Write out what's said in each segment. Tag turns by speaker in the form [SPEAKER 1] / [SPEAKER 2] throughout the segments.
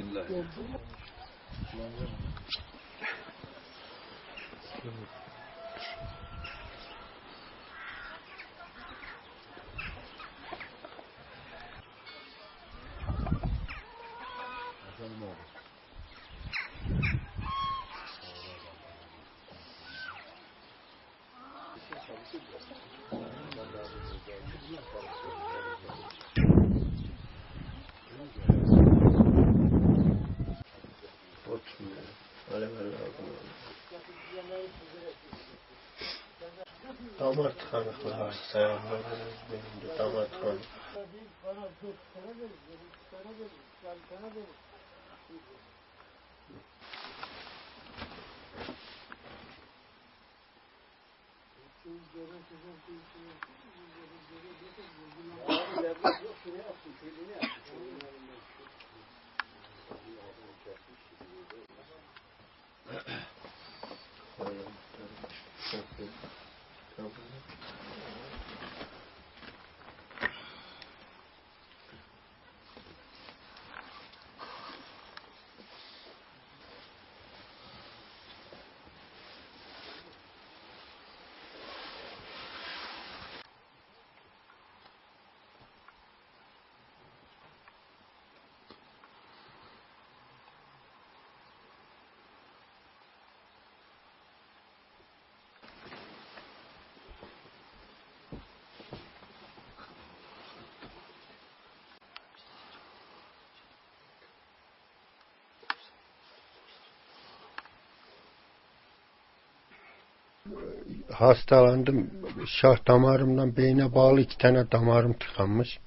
[SPEAKER 1] لله Thank you. Damar tıkanıklığı hastası ayağımda benim de damar tıkanıklığı. Pero... hastalandım. Şah damarımdan beyne bağlı iki tane damarım tıkanmış.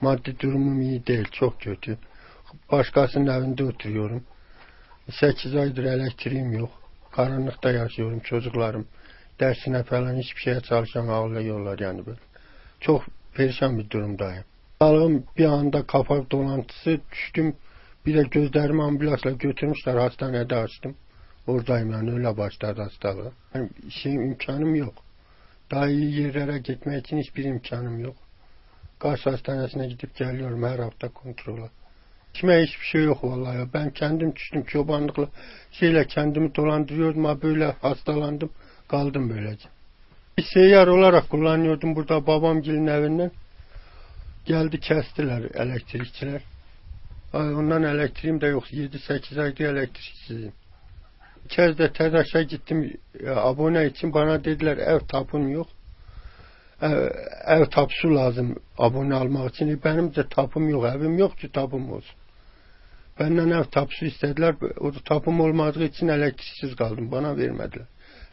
[SPEAKER 1] Maddi durumum iyi değil, çok kötü. Başkasının evinde oturuyorum. 8 aydır elektriğim yok. Karanlıkta yaşıyorum çocuklarım. Dersine falan hiçbir şeye çalışan ağlıyorlar yani böyle. Çok perişan bir durumdayım. Sağlığım bir anda kafa dolantısı düştüm. Bir de gözlerimi ambulansla götürmüşler hastanede açtım. Oradayım yani öyle başladı hastalığı. Yani şey imkanım yok. Daha iyi yerlere gitmek için hiçbir imkanım yok. Kars Hastanesi'ne gidip geliyorum her hafta kontrola. Kime hiçbir şey yok vallahi. Ben kendim düştüm çobanlıkla şeyle kendimi dolandırıyordum ha böyle hastalandım kaldım böylece. Bir seyyar olarak kullanıyordum burada babam gelin evinden. Geldi kestiler elektrikçiler. Ay, Ondan elektriğim de yok. 7-8 aydır elektriksizim. Bir kez de TEDAŞ'a gittim e, abone için bana dediler ev tapun yok. Ev, ev tapsu lazım abone almak için. E, Benim de tapum yok. Evim yok ki tapum olsun. Benden ev tapsu istediler. O da tapum olmadığı için elektriksiz kaldım. Bana vermediler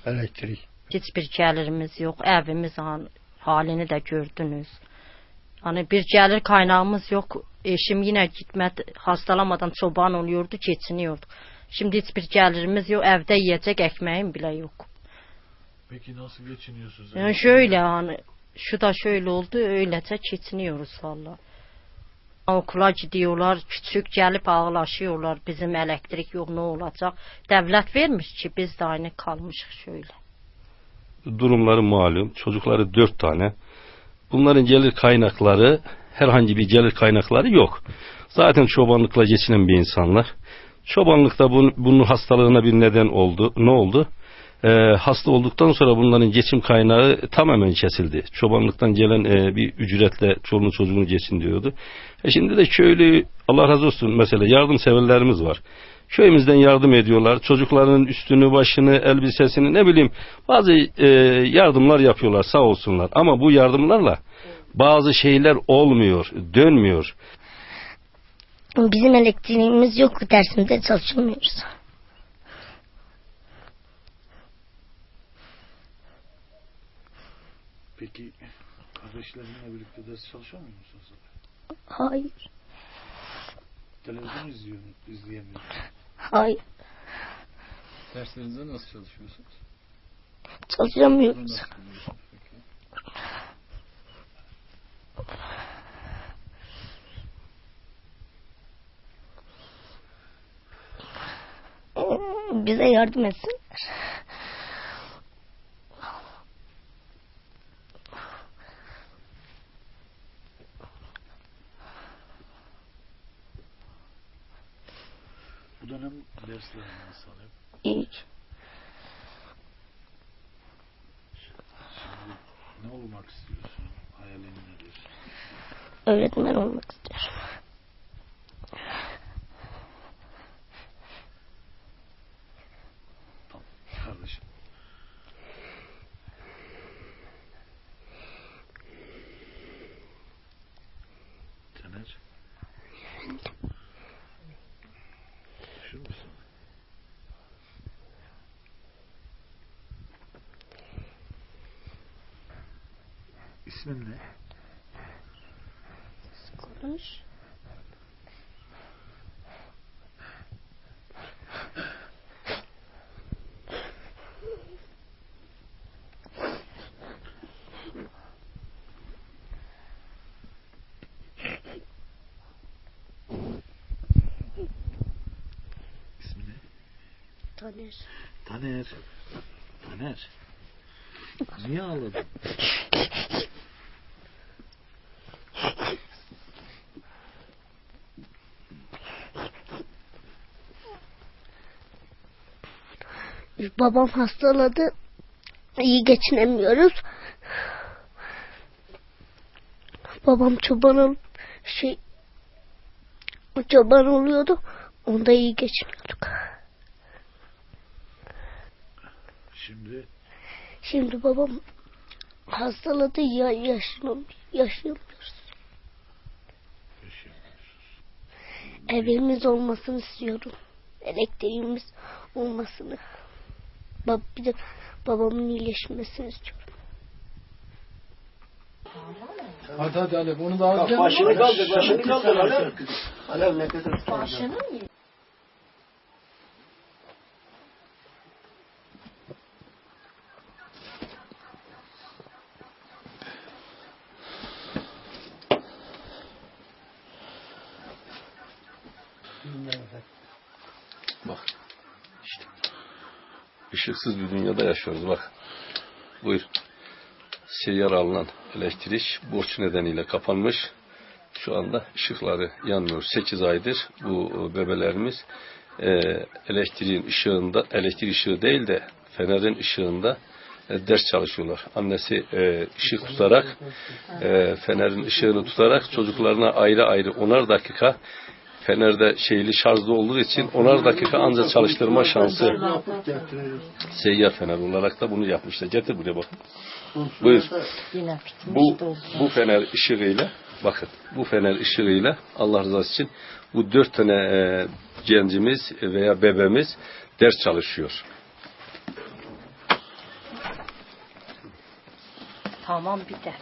[SPEAKER 1] elektrik.
[SPEAKER 2] Hiçbir gelirimiz yok. Evimiz han- halini de gördünüz. Hani bir gelir kaynağımız yok. Eşim yine gitmedi. Hastalamadan çoban oluyordu, geçiniyordu. Şimdi hiçbir gelirimiz yok. Evde yiyecek ekmeğim bile yok.
[SPEAKER 3] Peki nasıl geçiniyorsunuz?
[SPEAKER 2] Yani şöyle hani şu da şöyle oldu öylece geçiniyoruz valla. Okula gidiyorlar, küçük gelip ağlaşıyorlar. Bizim elektrik yok ne olacak? Devlet vermiş ki biz de aynı kalmışız şöyle.
[SPEAKER 4] durumları malum. Çocukları dört tane. Bunların gelir kaynakları herhangi bir gelir kaynakları yok. Zaten çobanlıkla geçinen bir insanlar. Çobanlıkta bunun, bunun hastalığına bir neden oldu. Ne oldu? Ee, hasta olduktan sonra bunların geçim kaynağı tamamen kesildi. Çobanlıktan gelen e, bir ücretle çoluğunu çocuğunu geçindiriyordu. E şimdi de köylü Allah razı olsun mesela yardımseverlerimiz var. Köyümüzden yardım ediyorlar. Çocukların üstünü, başını, elbisesini ne bileyim bazı e, yardımlar yapıyorlar sağ olsunlar. Ama bu yardımlarla bazı şeyler olmuyor, dönmüyor.
[SPEAKER 5] Bizim elektriğimiz yok dersimde çalışamıyoruz.
[SPEAKER 3] Peki kardeşlerinle birlikte ders çalışıyor musunuz?
[SPEAKER 5] Hayır,
[SPEAKER 3] Televizyon izliyor, izleyemiyor.
[SPEAKER 5] hayır
[SPEAKER 6] Derslerinizde nasıl çalışıyorsunuz?
[SPEAKER 5] çalışamıyoruz.
[SPEAKER 6] Nasıl peki?
[SPEAKER 5] Bize yardım etsinler.
[SPEAKER 3] Bu dönem derslerin nasıl oluyor?
[SPEAKER 5] İyi.
[SPEAKER 3] Şimdi ne olmak istiyorsun? Hayalin nedir?
[SPEAKER 5] Öğretmen olmak istiyorum.
[SPEAKER 3] İsmin ne?
[SPEAKER 5] Konuş.
[SPEAKER 3] İsmi ne?
[SPEAKER 5] Taner.
[SPEAKER 3] Taner. Taner. Niye ağladın?
[SPEAKER 5] Babam hastaladı. İyi geçinemiyoruz. Babam çoban ol şey çoban oluyordu. Onda iyi geçiniyorduk.
[SPEAKER 3] Şimdi
[SPEAKER 5] Şimdi babam hastaladı ya yaşam, yaşayamıyoruz. Evimiz olmasını istiyorum. Elektriğimiz olmasını. Bab bir de babamın iyileşmesini istiyorum.
[SPEAKER 6] Hadi hadi Ali bunu da alacağım.
[SPEAKER 1] Başını kaldır, başını kaldır. Alev. Alev ne kadar
[SPEAKER 4] Bak. Işıksız bir dünyada yaşıyoruz bak. Buyur. Seyyar alınan elektrik borç nedeniyle kapanmış. Şu anda ışıkları yanmıyor. 8 aydır bu bebelerimiz e, elektriğin ışığında, elektrik ışığı değil de fenerin ışığında e, ders çalışıyorlar. Annesi e, ışık tutarak, e, fenerin ışığını tutarak çocuklarına ayrı ayrı onar dakika fenerde şeyli şarjlı olduğu için onar dakika ancak çalıştırma şansı seyyar fener olarak da bunu yapmışlar. Getir buraya bak. Buyur. Bu, bu fener ışığıyla bakın bu fener ışığıyla Allah rızası için bu dört tane e, gencimiz veya bebemiz ders çalışıyor.
[SPEAKER 2] Tamam bir de.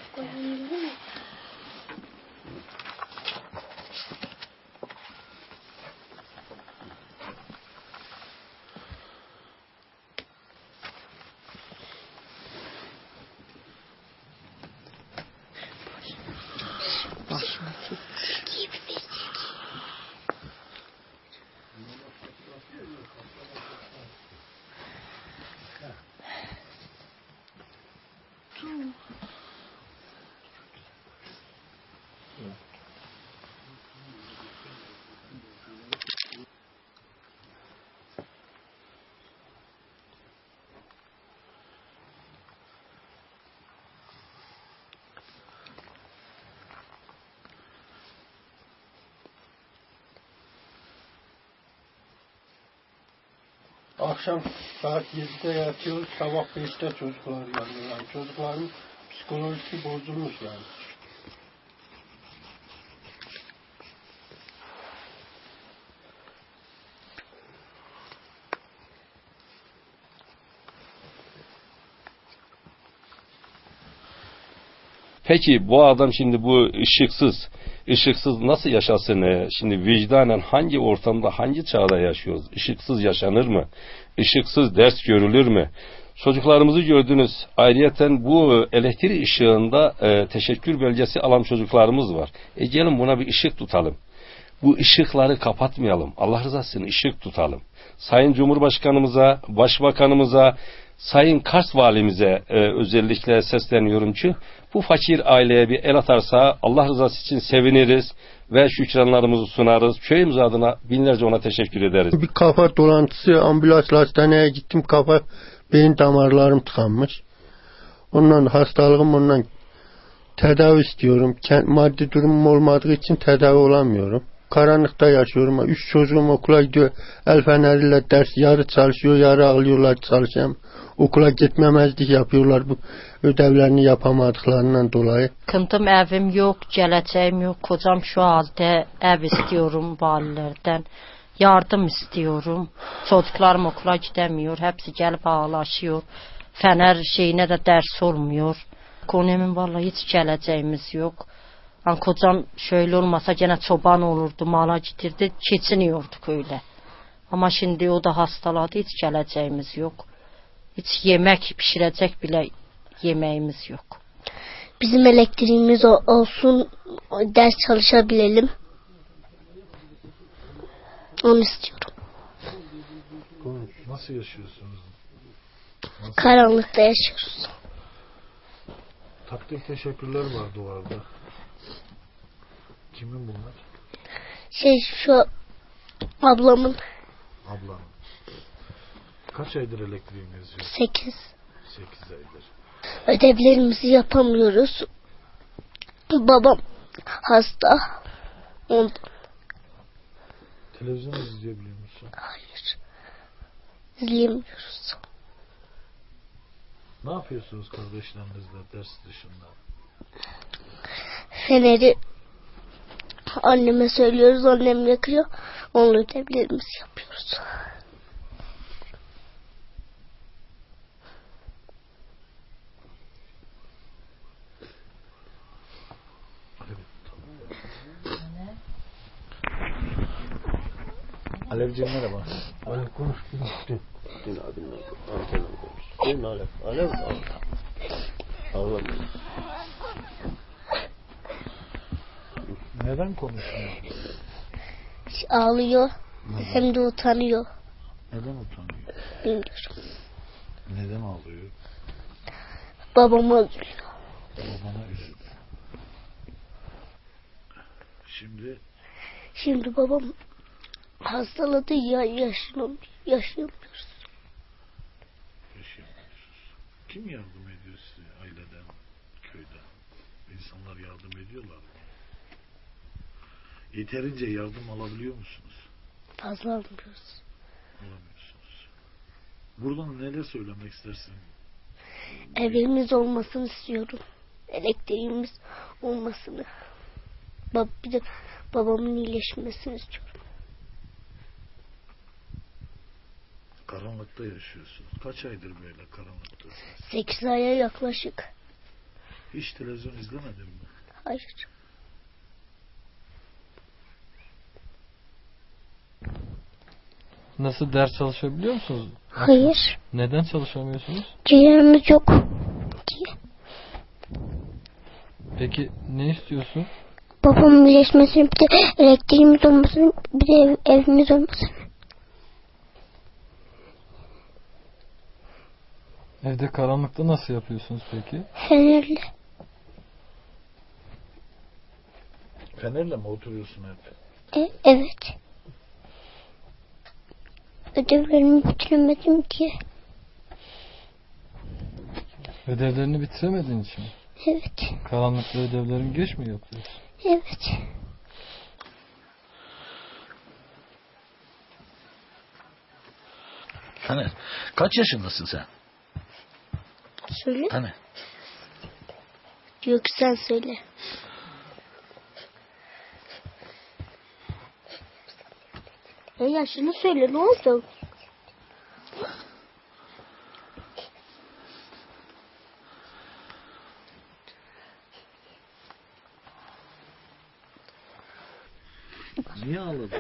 [SPEAKER 1] Akşam saat 7'de yatıyoruz, sabah 5'te çocuklar uyanıyor. Yani çocukların psikolojisi bozulmuş yani.
[SPEAKER 4] Peki bu adam şimdi bu ışıksız, ışıksız nasıl yaşasın? e? Şimdi vicdanen hangi ortamda, hangi çağda yaşıyoruz? Işıksız yaşanır mı? Işıksız ders görülür mü? Çocuklarımızı gördünüz. Ayrıyeten bu elektrik ışığında e, teşekkür belgesi alan çocuklarımız var. E gelin buna bir ışık tutalım. Bu ışıkları kapatmayalım. Allah rızası için ışık tutalım. Sayın Cumhurbaşkanımıza, Başbakanımıza, Sayın Kars valimize e, özellikle sesleniyorum ki bu fakir aileye bir el atarsa Allah rızası için seviniriz ve şükranlarımızı sunarız. Köyümüz adına binlerce ona teşekkür ederiz.
[SPEAKER 1] Bir kafa dolantısı ambulansla hastaneye gittim kafa beyin damarlarım tıkanmış. Ondan hastalığım ondan tedavi istiyorum. Maddi durumum olmadığı için tedavi olamıyorum. Karanlıkta yaşıyorum. Üç çocuğum okula gidiyor. El feneriyle ders yarı çalışıyor, yarı ağlıyorlar çalışayım. Okula gitmemezlik yapıyorlar bu ödevlerini yapamadıklarından dolayı.
[SPEAKER 2] Sıkıntım evim yok, geleceğim yok. Kocam şu halde ev istiyorum valilerden. Yardım istiyorum. Çocuklarım okula gidemiyor. Hepsi gelip ağlaşıyor. Fener şeyine de ders olmuyor. Ekonomim vallahi hiç geleceğimiz yok. Yani kocam şöyle olmasa gene çoban olurdu, mala gidirdi, geçiniyorduk öyle. Ama şimdi o da hastaladı, hiç geleceğimiz yok. Hiç yemek pişirecek bile yemeğimiz yok.
[SPEAKER 5] Bizim elektriğimiz olsun, ders çalışabilelim. Onu istiyorum.
[SPEAKER 3] Nasıl yaşıyorsunuz?
[SPEAKER 5] Karanlıkta yaşıyoruz.
[SPEAKER 3] Takdir teşekkürler var duvarda. Kimin bunlar?
[SPEAKER 5] Şey şu ablamın
[SPEAKER 3] Ablanın. Kaç aydır elektriğiniz yok?
[SPEAKER 5] 8
[SPEAKER 3] 8 aydır.
[SPEAKER 5] ödevlerimizi yapamıyoruz. Babam hasta. Ondan
[SPEAKER 3] Televizyon izleyebiliyor musun?
[SPEAKER 5] hayır. İzleyemiyoruz.
[SPEAKER 3] Ne yapıyorsunuz kardeşlerinizle ders dışında?
[SPEAKER 5] Feneri anneme söylüyoruz. Annem yakıyor. Onunla ödevlerimizi yapıyoruz.
[SPEAKER 3] Alevciğim merhaba.
[SPEAKER 1] Alev konuş. Dün. Dün abimle antenle konuş. Dün Alev. Alev. Ağlam.
[SPEAKER 3] Neden konuşmuyor?
[SPEAKER 5] Ağlıyor. Hem de utanıyor.
[SPEAKER 3] Neden utanıyor?
[SPEAKER 5] Bilmiyorum.
[SPEAKER 3] Neden ağlıyor?
[SPEAKER 5] Babama üzülüyor.
[SPEAKER 3] Babana üzülüyor. Şimdi
[SPEAKER 5] Şimdi babam hastaladı ya yaşayamıyoruz. yaşayamıyoruz.
[SPEAKER 3] yaşayamıyorsunuz. Kim yardım ediyor size aileden, köyden? İnsanlar yardım ediyorlar mı? Yeterince yardım alabiliyor musunuz?
[SPEAKER 5] Fazla almıyoruz.
[SPEAKER 3] Alamıyorsunuz. Buradan neler söylemek istersin?
[SPEAKER 5] Evimiz olmasını istiyorum. Elektriğimiz olmasını. Bab bir de babamın iyileşmesini istiyorum.
[SPEAKER 3] Karanlıkta yaşıyorsunuz. Kaç aydır böyle karanlıktasınız?
[SPEAKER 5] 8 aya yaklaşık.
[SPEAKER 3] Hiç televizyon izlemedin mi?
[SPEAKER 5] Hayır.
[SPEAKER 6] Nasıl ders çalışabiliyor musunuz?
[SPEAKER 5] Hayır.
[SPEAKER 6] Neden çalışamıyorsunuz?
[SPEAKER 5] Ciğerimiz yok.
[SPEAKER 6] Peki ne istiyorsun?
[SPEAKER 5] Babamın iyileşmesini bir de elektriğimiz olmasını bir de ev- evimiz olmasını.
[SPEAKER 6] Evde karanlıkta nasıl yapıyorsunuz peki?
[SPEAKER 5] Fenerle.
[SPEAKER 3] Fenerle mi oturuyorsun hep?
[SPEAKER 5] E, evet. Ödevlerimi bitiremedim ki.
[SPEAKER 6] Ödevlerini bitiremediğin için mi?
[SPEAKER 5] Evet.
[SPEAKER 6] Karanlıkta ödevlerin geç mi yapıyorsun?
[SPEAKER 5] Evet.
[SPEAKER 3] Fener. Kaç yaşındasın sen?
[SPEAKER 5] Söyle. Diyor ki sen söyle. Ya yaşını söyle ne oldu?
[SPEAKER 3] Niye ağladın?